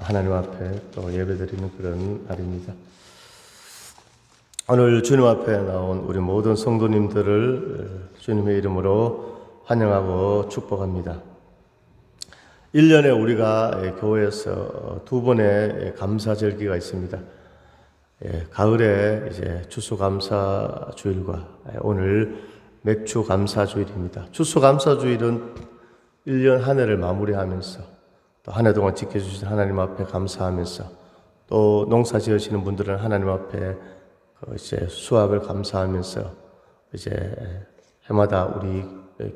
하나님 앞에 또 예배드리는 그런 날입니다. 오늘 주님 앞에 나온 우리 모든 성도님들을 주님의 이름으로 환영하고 축복합니다. 1년에 우리가 교회에서 두 번의 감사절기가 있습니다. 예, 가을에 이제 추수감사 주일과 오늘 맥주 감사 주일입니다. 추수감사 주일은 1년 한 해를 마무리하면서 또 한 해 동안 지켜주신 하나님 앞에 감사하면서 또 농사 지으시는 분들은 하나님 앞에 그 이제 수확을 감사하면서 이제 해마다 우리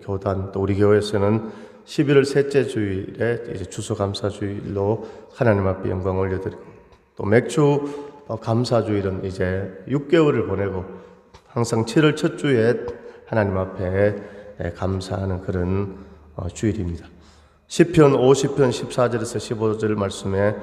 교단 또 우리 교회에서는 11월 셋째 주일에 이제 추수감사 주일로 하나님 앞에 영광 올려드리고 또 맥주 감사 주일은 이제 6개월을 보내고 항상 7월 첫 주에 하나님 앞에 감사하는 그런 어, 주일입니다. 시편 50편 14절에서 15절 말씀에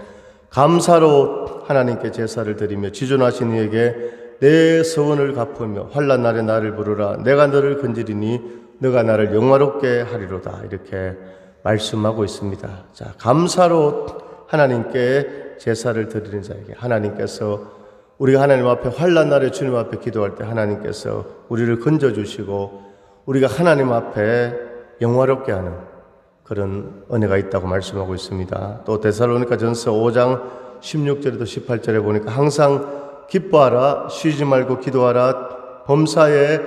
감사로 하나님께 제사를 드리며 지존하신 이에게 내 서원을 갚으며 환란 날에 나를 부르라 내가 너를 건지리니 너가 나를 영화롭게 하리로다 이렇게 말씀하고 있습니다. 자 감사로 하나님께 제사를 드리는 자에게 하나님께서 우리가 하나님 앞에 환란 날에 주님 앞에 기도할 때 하나님께서 우리를 건져 주시고 우리가 하나님 앞에 영화롭게 하는 그런 은혜가 있다고 말씀하고 있습니다. 또 데살로니가 전서 5장 16절에도 18절에 보니까 항상 기뻐하라 쉬지 말고 기도하라 범사에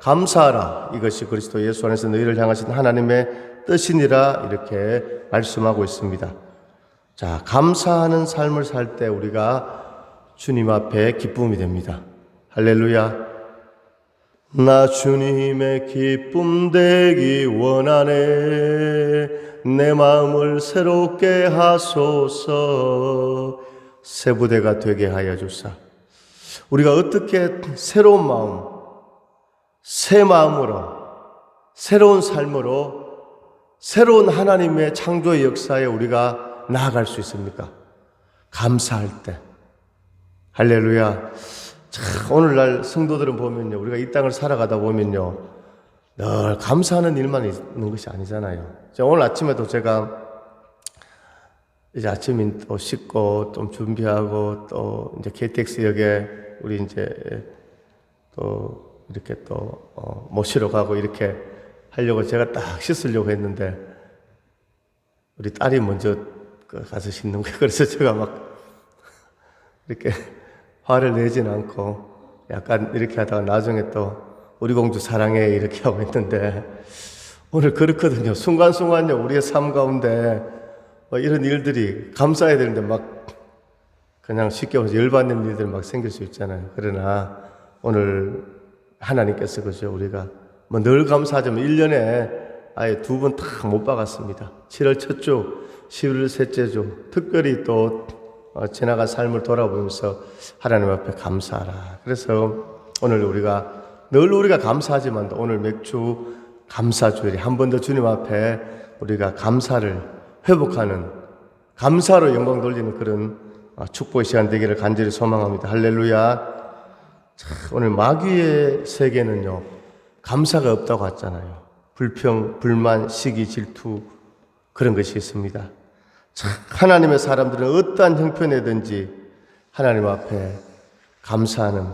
감사하라 이것이 그리스도 예수 안에서 너희를 향하신 하나님의 뜻이니라 이렇게 말씀하고 있습니다. 자, 감사하는 삶을 살 때 우리가 주님 앞에 기쁨이 됩니다. 할렐루야. 나 주님의 기쁨 되기 원하네. 내 마음을 새롭게 하소서. 새 부대가 되게 하여 주사. 우리가 어떻게 새로운 마음, 새 마음으로, 새로운 삶으로, 새로운 하나님의 창조의 역사에 우리가 나아갈 수 있습니까? 감사할 때. 할렐루야. 참, 오늘날 성도들은 보면요. 우리가 이 땅을 살아가다 보면요. 늘 감사하는 일만 있는 것이 아니잖아요. 자, 오늘 아침에도 제가 이제 아침에 또 씻고 좀 준비하고 또 이제 KTX역에 우리 이제 또 이렇게 또 어, 모시러 가고 이렇게 하려고 제가 딱 씻으려고 했는데 우리 딸이 먼저 그 가서 씻는 거예요. 그래서 제가 막 이렇게 화를 내진 않고 약간 이렇게 하다가 나중에 또 우리 공주 사랑해 이렇게 하고 있는데 오늘 그렇거든요. 순간순간요 우리의 삶 가운데 뭐 이런 일들이 감사해야 되는데 막 그냥 쉽게 말해서 열받는 일들 막 생길 수 있잖아요. 그러나 오늘 하나님께서 그죠 우리가 뭐 늘 감사하지만 1년에 아예 두 번 다 못 박았습니다. 7월 첫 주, 11월 셋째 주, 특별히 또 어, 지나간 삶을 돌아보면서 하나님 앞에 감사하라. 그래서 오늘 우리가 늘 우리가 감사하지만 오늘 맥주 감사주일이 한 번 더 주님 앞에 우리가 감사를 회복하는 감사로 영광 돌리는 그런 어, 축복의 시간 되기를 간절히 소망합니다. 할렐루야. 자, 오늘 마귀의 세계는요 감사가 없다고 했잖아요. 불평, 불만, 시기, 질투 그런 것이 있습니다. 참, 하나님의 사람들은 어떠한 형편이든지 하나님 앞에 감사하는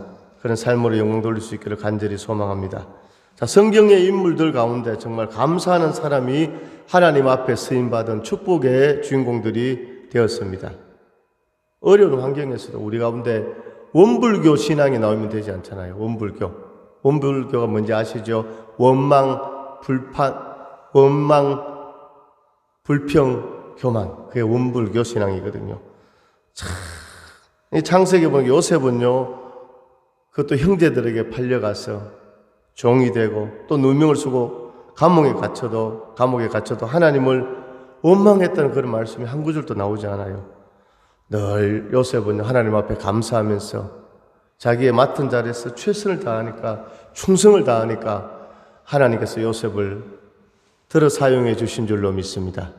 그런 삶으로 영광 돌릴 수 있기를 간절히 소망합니다. 자, 성경의 인물들 가운데 정말 감사하는 사람이 하나님 앞에 쓰임받은 축복의 주인공들이 되었습니다. 어려운 환경에서도 우리 가운데 원불교 신앙이 나오면 되지 않잖아요. 원불교. 원불교가 뭔지 아시죠? 원망, 불판, 원망, 불평, 교만. 그게 원불교 신앙이거든요. 참, 이 창세기 보면 요셉은요, 그것도 형제들에게 팔려가서 종이 되고 또 누명을 쓰고 감옥에 갇혀도 감옥에 갇혀도 하나님을 원망했다는 그런 말씀이 한 구절도 나오지 않아요. 늘 요셉은 하나님 앞에 감사하면서 자기의 맡은 자리에서 최선을 다하니까 충성을 다하니까 하나님께서 요셉을 들어 사용해 주신 줄로 믿습니다.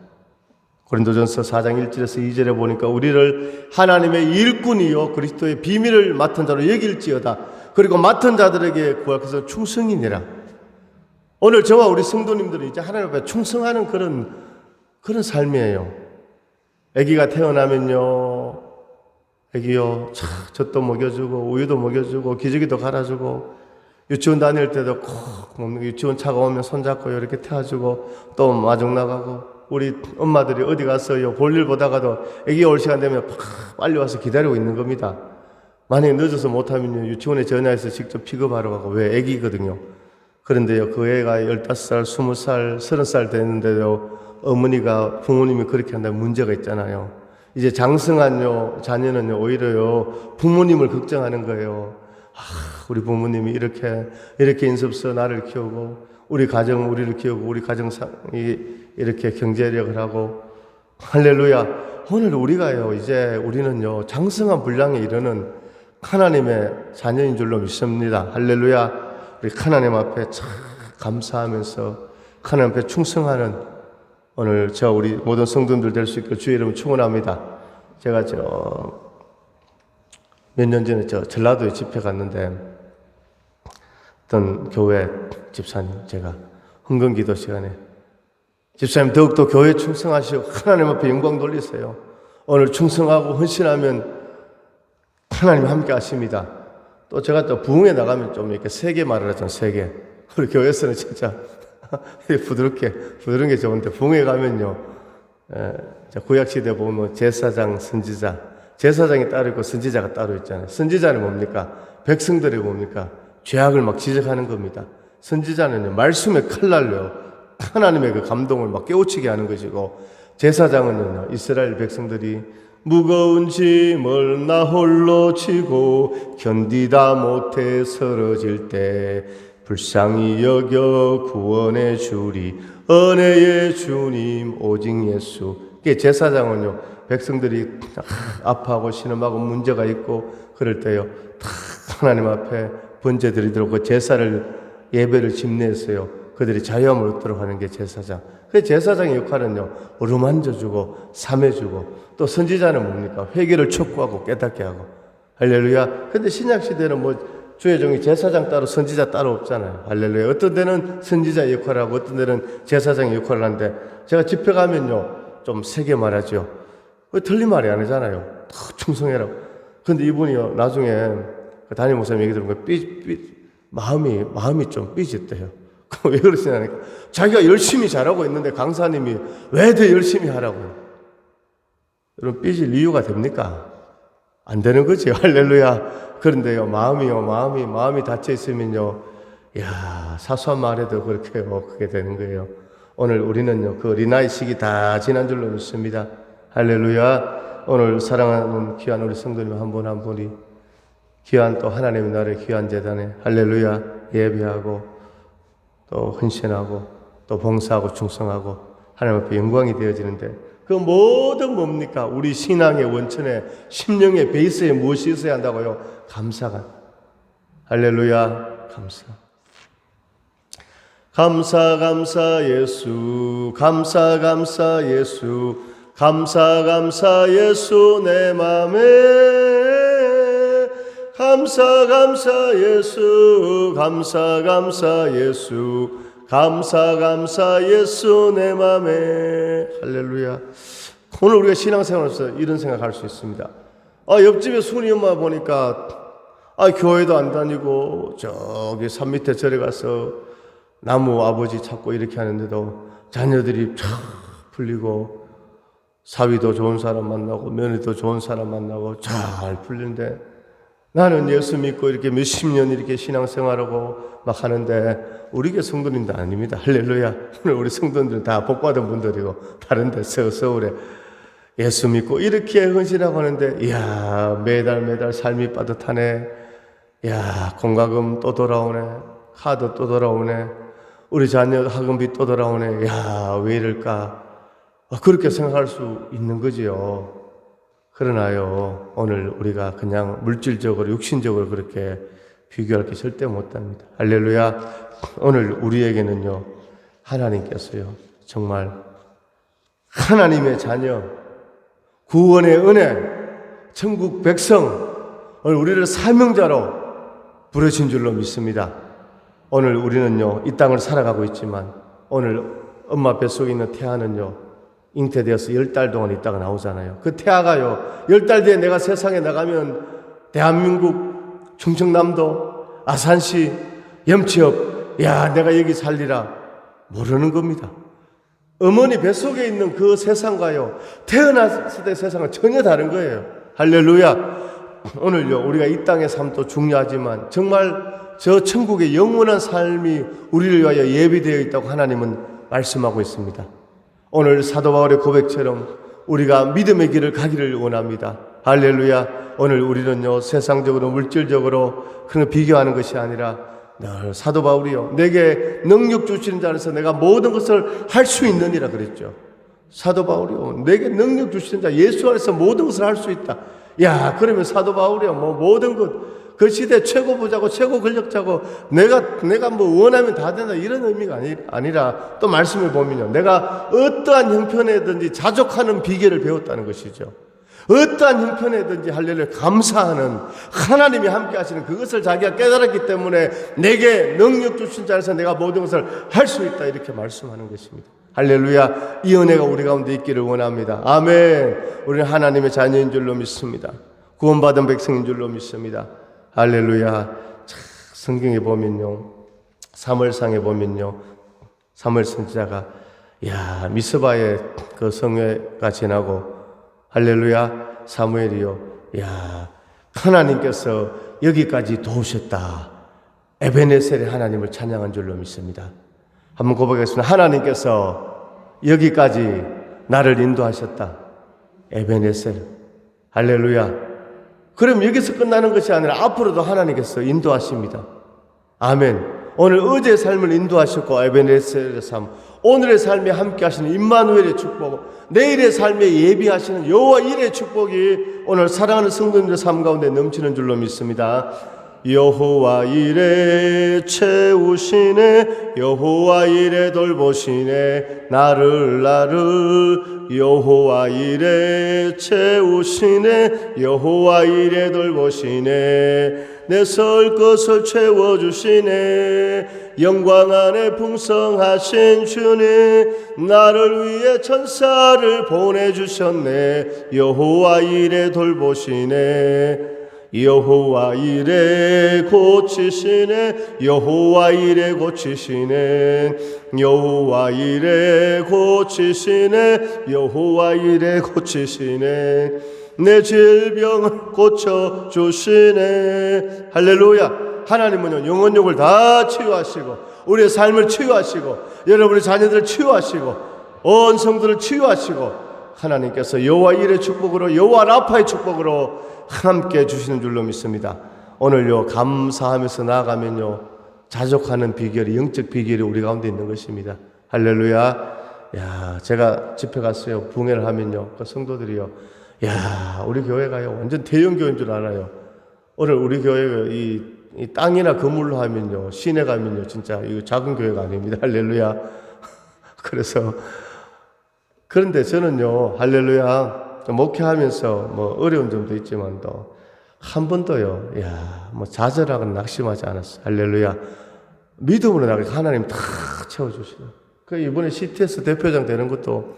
고린도전서 4장 1절에서 2절에 보니까 우리를 하나님의 일꾼이요 그리스도의 비밀을 맡은 자로 여길지어다. 그리고 맡은 자들에게 구약해서 충성이니라. 오늘 저와 우리 성도님들은 이제 하나님 앞에 충성하는 그런 그런 삶이에요. 아기가 태어나면요, 아기요, 차, 젖도 먹여주고, 우유도 먹여주고, 기저귀도 갈아주고, 유치원 다닐 때도 꼭 먹는 거, 유치원 차가 오면 손잡고 이렇게 태워주고, 또 마중 나가고, 우리 엄마들이 어디 갔어요? 볼일 보다가도 아기 올 시간 되면 팍 빨리 와서 기다리고 있는 겁니다. 만약에 늦어서 못하면요, 유치원에 전화해서 직접 픽업하러 가고, 왜 애기거든요. 그런데요, 그 애가 15살, 20살, 30살 됐는데도 어머니가 부모님이 그렇게 한다면 문제가 있잖아요. 이제 장성한요, 자녀는요, 오히려요, 부모님을 걱정하는 거예요. 아, 우리 부모님이 이렇게, 이렇게 인습서 나를 키우고, 우리 가정, 우리를 키우고, 우리 가정상이 이렇게 경제력을 하고, 할렐루야. 오늘 우리가요, 이제 우리는요, 장성한 분량에 이르는 하나님의 자녀인 줄로 믿습니다. 할렐루야. 우리 하나님 앞에 참 감사하면서 하나님 앞에 충성하는 오늘 저 우리 모든 성도들 될 수 있게 주의 이름 축원합니다. 제가 저 몇 년 전에 저 전라도에 집회 갔는데 어떤 교회 집사님 제가 흥건기도 시간에 집사님 더욱더 교회 충성하시고 하나님 앞에 영광 돌리세요. 오늘 충성하고 헌신하면 하나님 함께 하십니다. 또 제가 또 부흥에 나가면 좀 이렇게 세게 말을 하잖아요. 세게. 우리 교회에서는 진짜 부드럽게 부드러운 게 좋은데 부흥에 가면요. 에, 자, 구약 시대 보면 제사장, 선지자, 제사장이 따로 있고 선지자가 따로 있잖아요. 선지자는 뭡니까? 백성들이 뭡니까? 죄악을 막 지적하는 겁니다. 선지자는요 말씀의 칼날로 하나님의 그 감동을 막 깨우치게 하는 것이고 제사장은요 이스라엘 백성들이 무거운 짐을 나 홀로 지고 견디다 못해 쓰러질 때 불쌍히 여겨 구원의 주리. 은혜의 주님 오직 예수. 이게 제사장은요 백성들이 아파하고 신음하고 문제가 있고 그럴 때요 다 하나님 앞에 번제 드리도록 그 제사를 예배를 집내했어요 그들이 자유함을 얻도록 하는 게 제사장 그 제사장의 역할은요 어루만져주고 삼해주고 또 선지자는 뭡니까 회개를 촉구하고 깨닫게 하고 할렐루야 근데 신약 시대는 뭐 주의 종이 제사장 따로 선지자 따로 없잖아요. 할렐루야. 어떤 데는 선지자 역할을 하고 어떤 데는 제사장 역할을 하는데 제가 집회 가면요. 좀 세게 말하죠. 왜 틀린 말이 아니잖아요. 더 충성해라. 근데 이분이요. 나중에 그 담임 목사님 얘기 들은 삐, 삐, 마음이, 마음이 좀 삐졌대요. 왜 그러시냐니까. 자기가 열심히 잘하고 있는데 강사님이 왜 더 열심히 하라고요. 여러분 삐질 이유가 됩니까? 안 되는 거지. 할렐루야. 그런데요, 마음이요, 마음이, 마음이 닫혀 있으면요, 야 사소한 말에도 그렇게 뭐 크게 되는 거예요. 오늘 우리는요, 그 어린아이 시기 다 지난 줄로 믿습니다. 할렐루야. 오늘 사랑하는 귀한 우리 성도님 한 분한 분이 귀한 또 하나님의 나라의 귀한 재단에 할렐루야 예배하고 또 헌신하고 또 봉사하고 충성하고 하나님 앞에 영광이 되어지는데 그 모든 뭡니까? 우리 신앙의 원천에 심령의 베이스에 무엇이 있어야 한다고요? 감사가. 할렐루야. 감사. 감사 감사 예수 감사 감사 예수 감사 감사 예수 내 맘에 감사 감사 예수. 감사 감사 예수. 감사 감사 예수 내 맘에. 할렐루야. 오늘 우리가 신앙생활에서 이런 생각할 수 있습니다. 아 옆집에 순이 엄마 보니까 아 교회도 안 다니고 저기 산 밑에 절에 가서 나무 아버지 찾고 이렇게 하는데도 자녀들이 쫙 풀리고 사위도 좋은 사람 만나고 며느리도 좋은 사람 만나고 잘 풀리는데 나는 예수 믿고 이렇게 몇십 년 이렇게 신앙생활하고 막 하는데 우리 교 성도님도 아닙니다. 할렐루야. 오늘 우리 성도님들은 다 복받은 분들이고 다른 데 서, 서울에 예수 믿고 이렇게 헌신하고 하는데 이야 매달 매달 삶이 빠듯하네. 야 공과금 또 돌아오네. 카드 또 돌아오네. 우리 자녀 학원비 또 돌아오네. 야, 왜 이럴까? 아, 그렇게 생각할 수 있는 거지요. 그러나요, 오늘 우리가 그냥 물질적으로, 육신적으로 그렇게 비교할 게 절대 못 합니다. 할렐루야. 오늘 우리에게는요, 하나님께서요, 정말 하나님의 자녀, 구원의 은혜, 천국 백성, 오늘 우리를 사명자로 부르신 줄로 믿습니다. 오늘 우리는요, 이 땅을 살아가고 있지만, 오늘 엄마 뱃속에 있는 태아는요, 잉태되어서 열 달 동안 있다가 나오잖아요. 그 태아가요, 열 달 뒤에 내가 세상에 나가면 대한민국 충청남도 아산시 염치업, 야, 내가 여기 살리라. 모르는 겁니다. 어머니 뱃속에 있는 그 세상과요, 태어났을 때 세상은 전혀 다른 거예요. 할렐루야. 오늘요, 우리가 이 땅의 삶도 중요하지만 정말 저 천국의 영원한 삶이 우리를 위하여 예비되어 있다고 하나님은 말씀하고 있습니다. 오늘 사도 바울의 고백처럼 우리가 믿음의 길을 가기를 원합니다. 할렐루야. 오늘 우리는요, 세상적으로, 물질적으로 그런 거 비교하는 것이 아니라 늘 사도 바울이요. 내게 능력 주시는 자 안에서 내가 모든 것을 할 수 있느니라 그랬죠. 사도 바울이요. 내게 능력 주시는 자 예수 안에서 모든 것을 할 수 있다. 야, 그러면 사도 바울이요. 뭐 모든 것 그 시대 최고 부자고 최고 권력자고 내가 내가 뭐 원하면 다 된다 이런 의미가 아니, 아니라 또 말씀을 보면요. 내가 어떠한 형편에든지 자족하는 비결을 배웠다는 것이죠. 어떠한 형편에든지 할렐루야 감사하는 하나님이 함께 하시는 그것을 자기가 깨달았기 때문에 내게 능력 주신 자에서 내가 모든 것을 할 수 있다 이렇게 말씀하는 것입니다. 할렐루야 이 은혜가 우리 가운데 있기를 원합니다. 아멘. 우리는 하나님의 자녀인 줄로 믿습니다. 구원받은 백성인 줄로 믿습니다. 할렐루야. 참, 성경에 보면요. 사월상에 보면요. 사월 선지자가 야 미스바의 그 성회가 지나고 할렐루야 사무엘이요. 야 하나님께서 여기까지 도우셨다. 에베네셀의 하나님을 찬양한 줄로 믿습니다. 한번 고백하겠습니다. 하나님께서 여기까지 나를 인도하셨다. 에베네셀. 할렐루야. 그럼 여기서 끝나는 것이 아니라 앞으로도 하나님께서 인도하십니다. 아멘. 오늘 어제의 삶을 인도하셨고 에베네셀의 삶, 오늘의 삶에 함께 하시는 임마누엘의 축복, 내일의 삶에 예비하시는 여호와 일의 축복이 오늘 사랑하는 성도님들 삶 가운데 넘치는 줄로 믿습니다. 여호와 이래 채우시네 여호와 이래 돌보시네 나를 나를 여호와 이래 채우시네. 여호와 이래 돌보시네. 내설 것을 채워주시네. 영광 안에 풍성하신 주님 나를 위해 천사를 보내주셨네. 여호와 이래 돌보시네 여호와 이래 고치시네. 여호와 이래 고치시네. 여호와 이래 고치시네. 여호와 이래 고치시네. 내 질병을 고쳐 주시네. 할렐루야. 하나님은요 영혼욕을 다 치유하시고 우리의 삶을 치유하시고 여러분의 자녀들을 치유하시고 온 성들을 치유하시고 하나님께서 여호와 일의 축복으로 여호와 라파의 축복으로 함께 주시는 줄로 믿습니다. 오늘요 감사하면서 나아가면요 자족하는 비결이 영적 비결이 우리 가운데 있는 것입니다. 할렐루야. 야 제가 집회 갔어요. 붕해를 하면요 그 성도들이요. 야 우리 교회가요 완전 대형 교회인 줄 알아요. 오늘 우리 교회가 이, 이 땅이나 건물로 하면요 시내 가면요 진짜 이거 작은 교회가 아닙니다. 할렐루야. 그래서 그런데 저는요, 할렐루야, 목회하면서 뭐 어려운 점도 있지만도 한 번도요, 야, 뭐 좌절하거나 낙심하지 않았어. 할렐루야. 믿음으로 나가 하나님 다 채워주시고. 그 이번에 CTS 대표장 되는 것도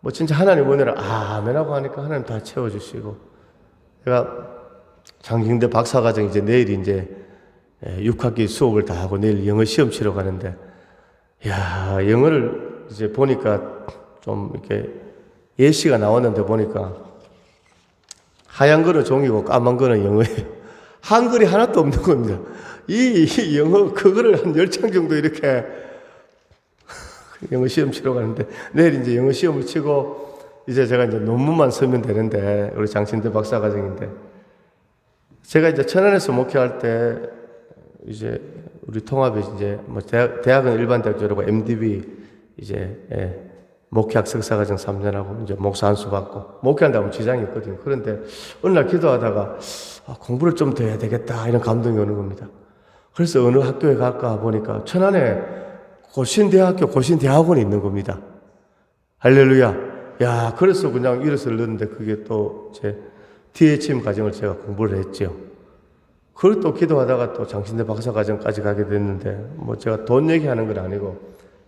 뭐 진짜 하나님 은혜를 아멘하고 하니까 하나님 다 채워주시고. 제가 장경대 박사과정 이제 내일 이제 6학기 수업을 다 하고 내일 영어 시험 치러 가는데, 야, 영어를 이제 보니까 좀 이렇게 예시가 나왔는데 보니까 하얀 거는 종이고 까만 거는 영어예요. 한글이 하나도 없는 겁니다. 이, 이 영어 그거를 한 열 장 정도 이렇게 영어 시험 치러 가는데 내일 이제 영어 시험을 치고 이제 제가 이제 논문만 쓰면 되는데 우리 장신대 박사 과정인데 제가 이제 천안에서 목회할 때 이제 우리 통합에 이제 뭐 대학, 대학 은 일반 대학 졸업하고 MDB 이제 예, 목회학 석사과정 3년하고 이제 목사 한수 받고 목회한다면 지장이 있거든요. 그런데 어느 날 기도하다가 아, 공부를 좀 더 해야 되겠다 이런 감동이 오는 겁니다. 그래서 어느 학교에 갈까 보니까 천안에 고신대학교 고신대학원이 있는 겁니다. 할렐루야. 야, 그래서 그냥 일어서 넣었는데 그게 또 제 DHM 과정을 제가 공부를 했죠. 그걸 또 기도하다가 또 장신대 박사 과정까지 가게 됐는데 뭐 제가 돈 얘기하는 건 아니고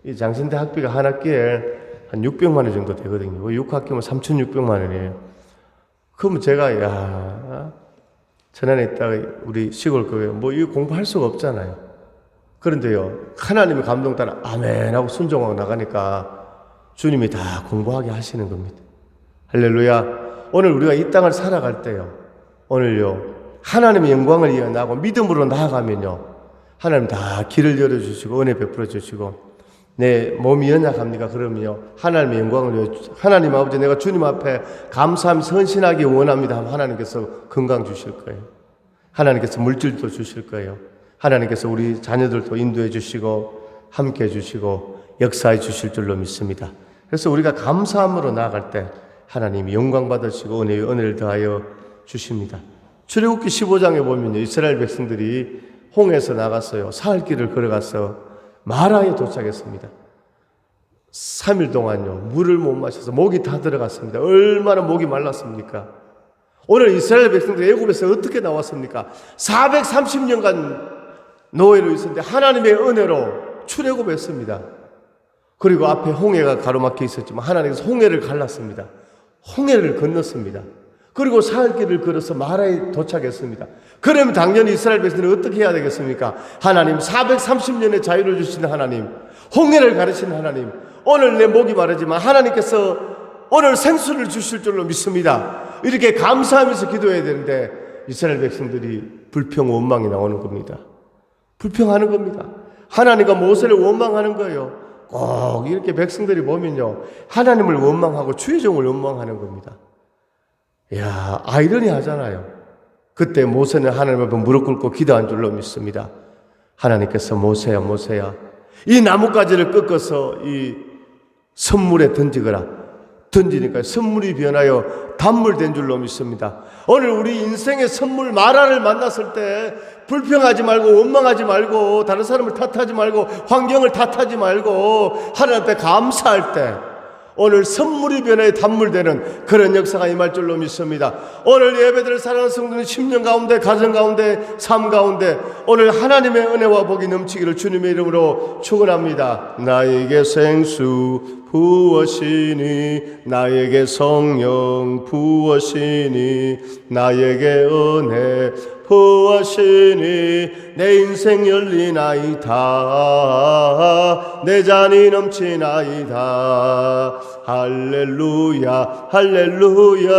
이 장신대 학비가 한 학기에 한 600만 원 정도 되거든요. 6학기면 3,600만 원이에요. 그러면 제가 야 전안에 있다가 우리 시골 교회 뭐 이거 공부할 수가 없잖아요. 그런데요 하나님의 감동 따라 아멘 하고 순종하고 나가니까 주님이 다 공부하게 하시는 겁니다. 할렐루야. 오늘 우리가 이 땅을 살아갈 때요. 오늘요 하나님의 영광을 위해 나고 믿음으로 나아가면요 하나님 다 길을 열어주시고 은혜 베풀어 주시고 내 몸이 연약합니까? 그러면요 하나님의 영광을 위해 주- 하나님 아버지 내가 주님 앞에 감사함 선신하기 원합니다. 하면 하나님께서 건강 주실 거예요. 하나님께서 물질도 주실 거예요. 하나님께서 우리 자녀들도 인도해 주시고 함께 해 주시고 역사해 주실 줄로 믿습니다. 그래서 우리가 감사함으로 나아갈 때 하나님이 영광 받으시고 은혜의 은혜를 더하여 주십니다. 출애굽기 15장에 보면요. 이스라엘 백성들이 홍해에서 나갔어요. 사흘 길을 걸어가서 마라에 도착했습니다. 3일 동안요. 물을 못 마셔서 목이 다 들어갔습니다. 얼마나 목이 말랐습니까? 오늘 이스라엘 백성들이 애굽에서 어떻게 나왔습니까? 430년간 노예로 있었는데 하나님의 은혜로 출애굽했습니다. 그리고 앞에 홍해가 가로막혀 있었지만 하나님께서 홍해를 갈랐습니다. 홍해를 건넜습니다. 그리고 사흘 길을 걸어서 마라에 도착했습니다. 그러면 당연히 이스라엘 백성은 어떻게 해야 되겠습니까? 하나님 430년의 자유를 주시는 하나님, 홍해를 가르치는 하나님, 오늘 내 목이 마르지만 하나님께서 오늘 생수를 주실 줄로 믿습니다. 이렇게 감사하면서 기도해야 되는데 이스라엘 백성들이 불평 원망이 나오는 겁니다. 불평하는 겁니다. 하나님과 모세를 원망하는 거예요. 꼭 이렇게 백성들이 보면요. 하나님을 원망하고 주의 종을 원망하는 겁니다. 야 아이러니 하잖아요. 그때 모세는 하나님 앞에 무릎 꿇고 기도한 줄로 믿습니다. 하나님께서 모세야, 모세야. 이 나뭇가지를 꺾어서 이 선물에 던지거라. 던지니까 선물이 변하여 단물 된 줄로 믿습니다. 오늘 우리 인생의 선물 마라를 만났을 때 불평하지 말고 원망하지 말고 다른 사람을 탓하지 말고 환경을 탓하지 말고 하나님 앞에 감사할 때 오늘 선물이 변화에 단물되는 그런 역사가 임할 줄로 믿습니다. 오늘 예배들을 사랑하는 성도는 10년 가운데 가정 가운데 삶 가운데 오늘 하나님의 은혜와 복이 넘치기를 주님의 이름으로 축원합니다. 나에게 생수 부어시니 나에게 성령 부어시니 나에게 은혜 부어시니 내 인생 열리나이다. 내 잔이 넘치나이다. 할렐루야 할렐루야.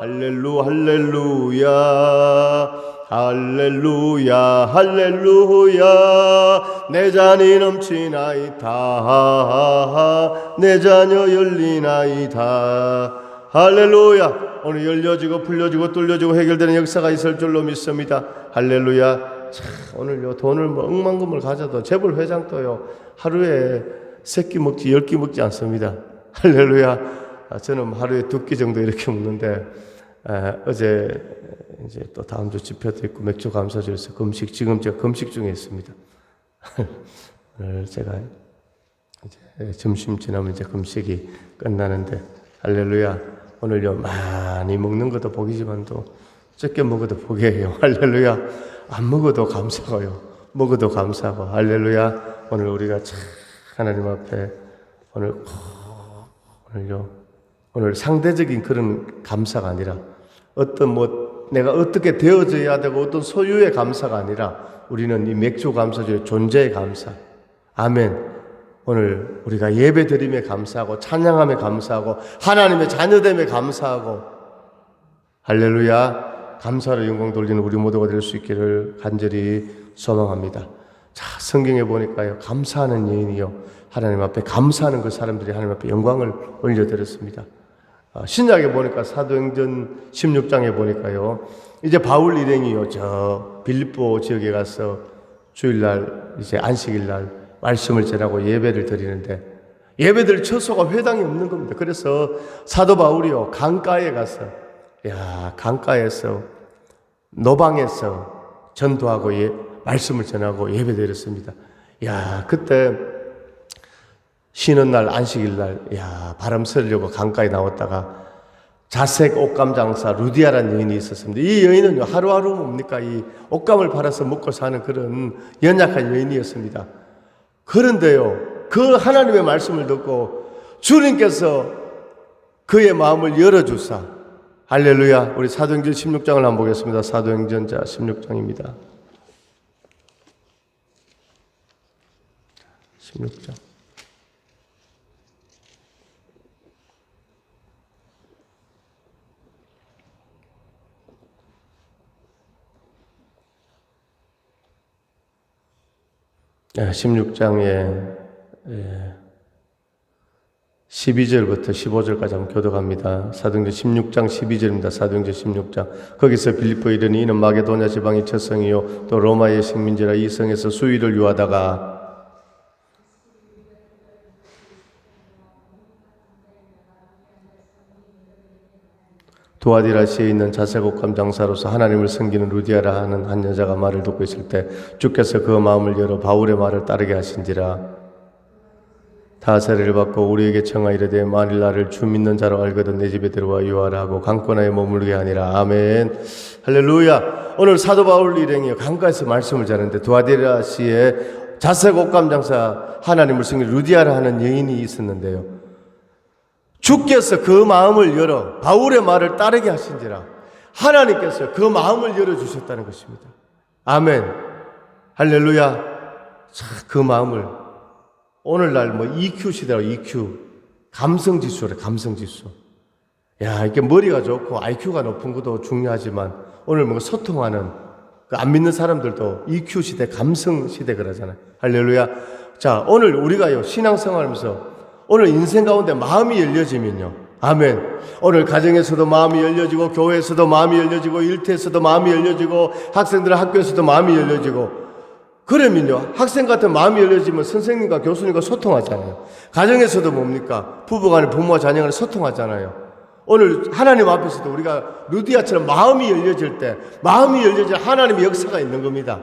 할렐루 할렐루야. 할렐루야 할렐루야. 내 잔이 넘치나이다. 내 자녀 열리나이다. 할렐루야 오늘 열려지고 풀려지고 뚫려지고 해결되는 역사가 있을 줄로 믿습니다. 할렐루야. 참, 오늘요 돈을 뭐 억만금을 가져도 재벌 회장도요 하루에 세끼 먹지 열 끼 먹지 않습니다. 할렐루야. 아, 저는 하루에 두 끼 정도 이렇게 먹는데 에, 어제 이제 또 다음 주 집회도 있고 맥주 감사주에서 금식 지금 제가 금식 중에 있습니다. 오늘 제가 이제 점심 지나면 이제 금식이 끝나는데 할렐루야 오늘 요 많이 먹는 것도 복이지만도 적게 먹어도 복이에요. 할렐루야. 안 먹어도 감사해요. 먹어도 감사하고. 할렐루야. 오늘 우리가 참 하나님 앞에 오늘 꼭 오늘요 오늘 상대적인 그런 감사가 아니라 어떤 뭐 내가 어떻게 되어져야 되고 어떤 소유의 감사가 아니라 우리는 이 맥주 감사주의 존재의 감사. 아멘. 오늘 우리가 예배 드림에 감사하고 찬양함에 감사하고 하나님의 자녀됨에 감사하고 할렐루야 감사로 영광 돌리는 우리 모두가 될 수 있기를 간절히 소망합니다. 자 성경에 보니까요 감사하는 여인이요 하나님 앞에 감사하는 그 사람들이 하나님 앞에 영광을 올려드렸습니다. 아, 신약에 보니까 사도행전 16장에 보니까요. 이제 바울 일행이요. 저 빌립보 지역에 가서 주일날 이제 안식일날 말씀을 전하고 예배를 드리는데 예배들 처소가 회당이 없는 겁니다. 그래서 사도 바울이요. 강가에 가서 야, 강가에서 노방에서 전도하고 예, 말씀을 전하고 예배 드렸습니다. 야, 그때 쉬는 날 안식일 날, 야 바람 쐬려고 강가에 나왔다가 자색 옷감 장사 루디아라는 여인이 있었습니다. 이 여인은요 하루하루 뭡니까 이 옷감을 팔아서 먹고 사는 그런 연약한 여인이었습니다. 그런데요 그 하나님의 말씀을 듣고 주님께서 그의 마음을 열어주사. 할렐루야. 우리 사도행전 16장을 한번 보겠습니다. 사도행전자 16장입니다. 16장 16장에 12절부터 15절까지 한번 교독합니다. 사도행전 16장 12절입니다. 사도행전 16장. 거기서 빌립보에 이르니 이는 마게도냐 지방의 첫성이요 또 로마의 식민지라 이 성에서 수위를 유하다가 도아디라시에 있는 자세곡감 장사로서 하나님을 섬기는 루디아라 하는 한 여자가 말을 듣고 있을 때 주께서 그 마음을 열어 바울의 말을 따르게 하신지라. 다세를 받고 우리에게 청하 이르되 만일 나를 주 믿는 자로 알거든 내 집에 들어와 유하라 하고 강권하에 머물게 하니라. 아멘. 할렐루야. 오늘 사도 바울 일행이 강가에서 말씀을 전하는데 도아디라시에 자세곡감 장사 하나님을 섬기는 루디아라 하는 여인이 있었는데요 주께서 그 마음을 열어 바울의 말을 따르게 하신지라 하나님께서 그 마음을 열어 주셨다는 것입니다. 아멘. 할렐루야. 자, 그 마음을 오늘날 뭐 EQ 시대라고 EQ 감성 지수래 감성 지수. 야, 이게 머리가 좋고 IQ가 높은 것도 중요하지만 오늘 뭐 소통하는 그 안 믿는 사람들도 EQ 시대 감성 시대 그러잖아요. 할렐루야. 자, 오늘 우리가요 신앙생활하면서 오늘 인생 가운데 마음이 열려지면요. 아멘. 오늘 가정에서도 마음이 열려지고 교회에서도 마음이 열려지고 일터에서도 마음이 열려지고 학생들 학교에서도 마음이 열려지고 그러면요. 학생 같은 마음이 열려지면 선생님과 교수님과 소통하잖아요. 가정에서도 뭡니까? 부부 간에 부모와 자녀 간에 소통하잖아요. 오늘 하나님 앞에서도 우리가 루디아처럼 마음이 열려질 때 마음이 열려질 하나님의 역사가 있는 겁니다.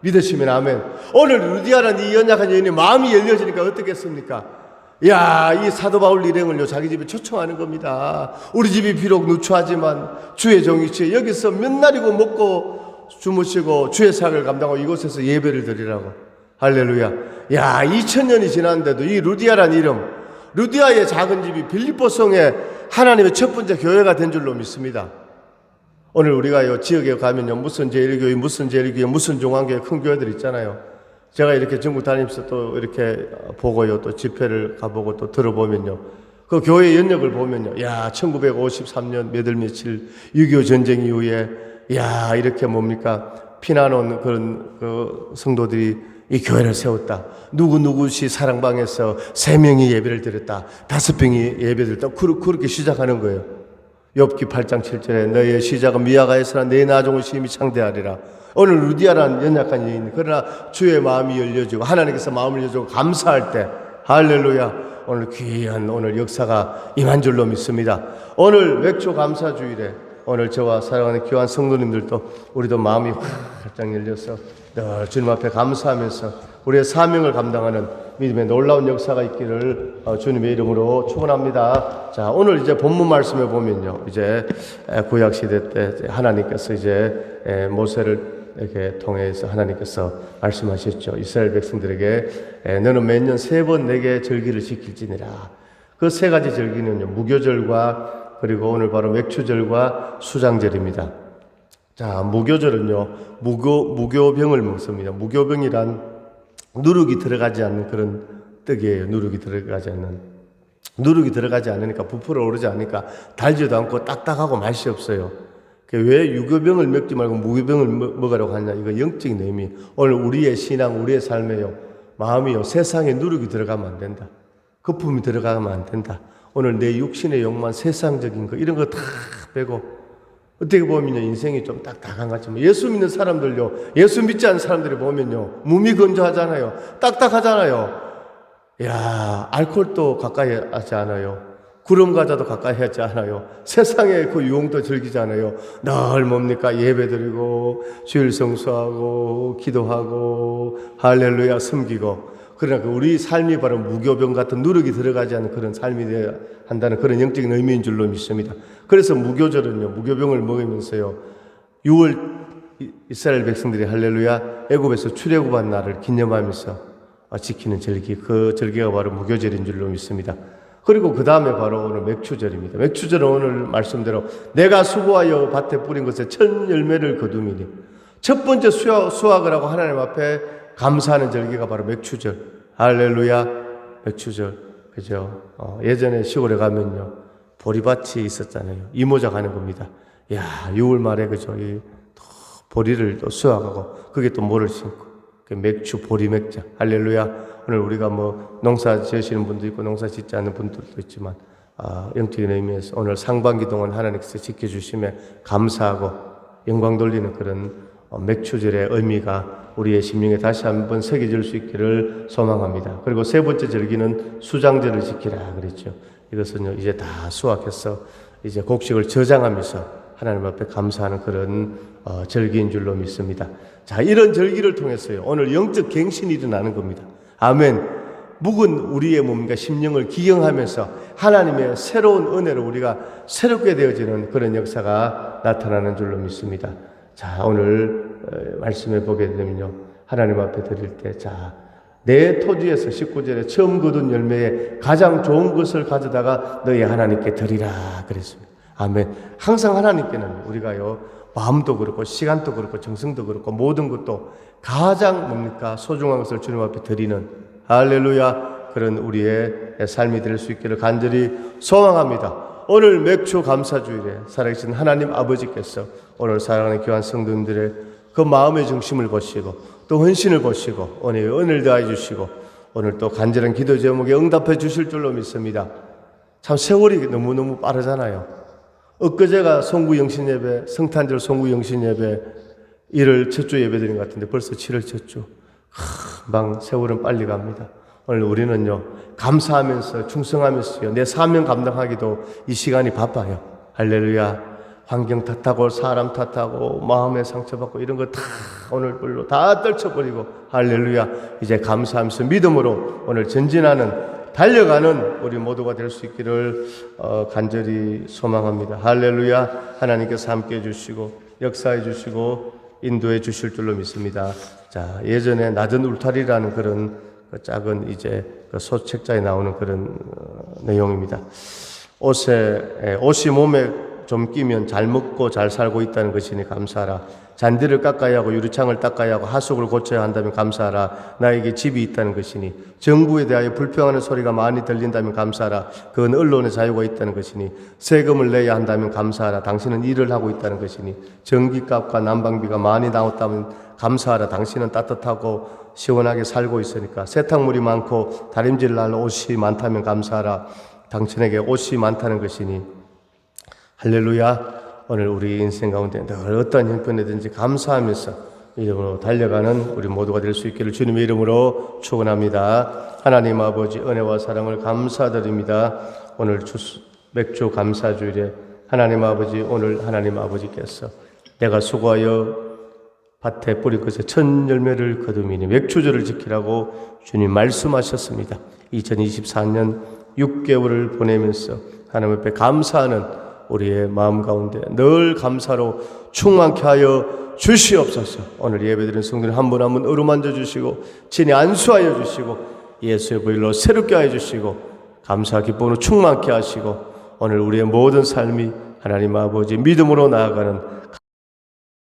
믿으시면 아멘. 오늘 루디아라는 이 연약한 여인이 마음이 열려지니까 어떻겠습니까? 야, 이 사도 바울 일행을요, 자기 집에 초청하는 겁니다. 우리 집이 비록 누추하지만 주의 종이치 여기서 몇 날이고 먹고 주무시고 주의 사역을 감당하고 이곳에서 예배를 드리라고. 할렐루야. 야, 2000년이 지났는데도 이 루디아란 이름, 루디아의 작은 집이 빌립보성에 하나님의 첫 번째 교회가 된 줄로 믿습니다. 오늘 우리가 요 지역에 가면요, 무슨 제일교회, 무슨 제일교회, 무슨 종안교회 큰 교회들 있잖아요. 제가 이렇게 전국 다니면서 또 이렇게 보고요, 또 집회를 가보고 또 들어보면요. 그 교회 연역을 보면요. 야, 1953년 몇월 며칠 6.25 전쟁 이후에 야, 이렇게 뭡니까? 피난 온 그런 그 성도들이 이 교회를 세웠다. 누구누구시 사랑방에서 세 명이 예배를 드렸다. 다섯 명이 예배 드렸다. 그렇게 시작하는 거예요. 엽기 8장 7절에 너의 시작은 미아가에서나 내 나중은 심히 창대하리라. 오늘 루디아라는 연약한 여인 그러나 주의 마음이 열려지고 하나님께서 마음을 열려주고 감사할 때 할렐루야 오늘 귀한 오늘 역사가 임한 줄로 믿습니다. 오늘 맥주 감사 주일에 오늘 저와 사랑하는 귀한 성도님들도 우리도 마음이 활짝 열려서 늘 주님 앞에 감사하면서 우리의 사명을 감당하는 믿음의 놀라운 역사가 있기를 어, 주님의 이름으로 축원합니다. 자, 오늘 이제 본문 말씀에 보면요. 이제 구약 시대 때 하나님께서 이제 모세를 이렇게 통해서 하나님께서 말씀하셨죠. 이스라엘 백성들에게 너는 매년 세 번 내게 절기를 지킬지니라. 그 세 가지 절기는요. 무교절과 그리고 오늘 바로 맥주절과 수장절입니다. 자, 무교절은요. 무교 무교병을 먹습니다. 무교병이란 누룩이 들어가지 않는 그런 떡이에요. 누룩이 들어가지 않는. 누룩이 들어가지 않으니까 부풀어 오르지 않으니까 달지도 않고 딱딱하고 맛이 없어요. 왜 유교병을 먹지 말고 무교병을 먹으라고 하냐? 이거 영적인 의미. 오늘 우리의 신앙, 우리의 삶에요. 마음이요. 세상에 누룩이 들어가면 안 된다. 거품이 들어가면 안 된다. 오늘 내 육신의 욕만 세상적인 거, 이런 거 다 빼고 어떻게 보면요, 인생이 좀 딱딱한 것 같지만, 예수 믿는 사람들요, 예수 믿지 않는 사람들이 보면요, 무미건조하잖아요. 딱딱하잖아요. 야 알코올도 가까이 하지 않아요. 구름 과자도 가까이 하지 않아요. 세상의 그 유흥도 즐기지 않아요. 늘 뭡니까? 예배 드리고, 주일 성수하고, 기도하고, 할렐루야 섬기고. 그러나 그 우리 삶이 바로 무교병 같은 누룩이 들어가지 않는 그런 삶이 되어야 한다는 그런 영적인 의미인 줄로 믿습니다. 그래서 무교절은요, 무교병을 먹으면서요, 6월 이스라엘 백성들이 할렐루야 애굽에서 출애굽한 날을 기념하면서 지키는 절기, 그 절기가 바로 무교절인 줄로 믿습니다. 그리고 그 다음에 바로 오늘 맥추절입니다. 맥추절은 오늘 말씀대로 내가 수고하여 밭에 뿌린 것에 첫 열매를 거두미니 첫 번째 수확, 수확을 하고 하나님 앞에 감사하는 절기가 바로 맥추절. 할렐루야, 맥추절. 그죠? 어, 예전에 시골에 가면요. 보리밭이 있었잖아요. 이모작 하는 겁니다. 야, 6월 말에 그죠? 이또 보리를 또 수확하고 그게 또 모를 심고 그 맥주 보리 맥자. 할렐루야. 오늘 우리가 뭐 농사 지으시는 분도 있고 농사 짓지 않는 분들도 있지만 아, 영적인 의미에서 오늘 상반기 동안 하나님께서 지켜주심에 감사하고 영광 돌리는 그런 어, 맥주절의 의미가 우리의 심령에 다시 한번 새겨질 수 있기를 소망합니다. 그리고 세 번째 절기는 수장절을 지키라 그랬죠. 이것은요 이제 다 수확해서 이제 곡식을 저장하면서 하나님 앞에 감사하는 그런 어, 절기인 줄로 믿습니다. 자 이런 절기를 통해서요 오늘 영적 갱신이 일어나는 겁니다. 아멘. 묵은 우리의 몸과 심령을 기경하면서 하나님의 새로운 은혜로 우리가 새롭게 되어지는 그런 역사가 나타나는 줄로 믿습니다. 자, 오늘 어, 말씀해 보게 되면요. 하나님 앞에 드릴 때, 자, 내 토지에서 19절에 처음 거둔 열매에 가장 좋은 것을 가져다가 너희 하나님께 드리라 그랬습니다. 아멘. 항상 하나님께는 우리가요, 마음도 그렇고, 시간도 그렇고, 정성도 그렇고, 모든 것도 가장 뭡니까? 소중한 것을 주님 앞에 드리는 할렐루야. 그런 우리의 삶이 될 수 있기를 간절히 소망합니다. 오늘 맥주 감사주일에 살아계신 하나님 아버지께서 오늘 사랑하는 교환 성도님들의 그 마음의 중심을 보시고 또 헌신을 보시고 오늘 은혜를 더해 주시고 오늘 또 간절한 기도 제목에 응답해 주실 줄로 믿습니다. 참 세월이 너무너무 빠르잖아요. 엊그제가 송구 영신 예배, 성탄절 송구 영신 예배 1월 첫 주 예배 드린 것 같은데 벌써 7월 첫 주. 금방 세월은 빨리 갑니다. 오늘 우리는요, 감사하면서 충성하면서요, 내 사명 감당하기도 이 시간이 바빠요. 할렐루야. 환경 탓하고 사람 탓하고 마음에 상처받고 이런 거 다 오늘 불로 다 떨쳐버리고 할렐루야. 이제 감사하면서 믿음으로 오늘 전진하는 달려가는 우리 모두가 될 수 있기를 어, 간절히 소망합니다. 할렐루야. 하나님께서 함께 해 주시고 역사해 주시고 인도해 주실 줄로 믿습니다. 자, 예전에 낮은 울타리라는 그런 그 작은 이제 그 소책자에 나오는 그런 어, 내용입니다. 옷에 에, 옷이 몸에 좀 끼면 잘 먹고 잘 살고 있다는 것이니 감사하라. 잔디를 깎아야 하고 유리창을 닦아야 하고 하수구를 고쳐야 한다면 감사하라. 나에게 집이 있다는 것이니 정부에 대하여 불평하는 소리가 많이 들린다면 감사하라. 그건 언론의 자유가 있다는 것이니 세금을 내야 한다면 감사하라. 당신은 일을 하고 있다는 것이니 전기값과 난방비가 많이 나왔다면 감사하라. 당신은 따뜻하고 시원하게 살고 있으니까 세탁물이 많고 다림질 날 옷이 많다면 감사하라. 당신에게 옷이 많다는 것이니 할렐루야. 오늘 우리 인생 가운데 늘 어떤 형편이든지 감사하면서 이름으로 달려가는 우리 모두가 될 수 있기를 주님의 이름으로 축원합니다. 하나님 아버지 은혜와 사랑을 감사드립니다. 오늘 주 맥주 감사주일에 하나님 아버지 오늘 하나님 아버지께서 내가 수고하여 밭에 뿌린 것에 첫 열매를 거두미니 맥주절을 지키라고 주님 말씀하셨습니다. 2024년 6개월을 보내면서 하나님 앞에 감사하는 우리의 마음 가운데 늘 감사로 충만케 하여 주시옵소서. 오늘 예배드린 성도님 한분 한 분 어루만져 주시고 진히 안수하여 주시고 예수의 보일로 새롭게 하여 주시고 감사 기쁨으로 충만케 하시고 오늘 우리의 모든 삶이 하나님 아버지 믿음으로 나아가는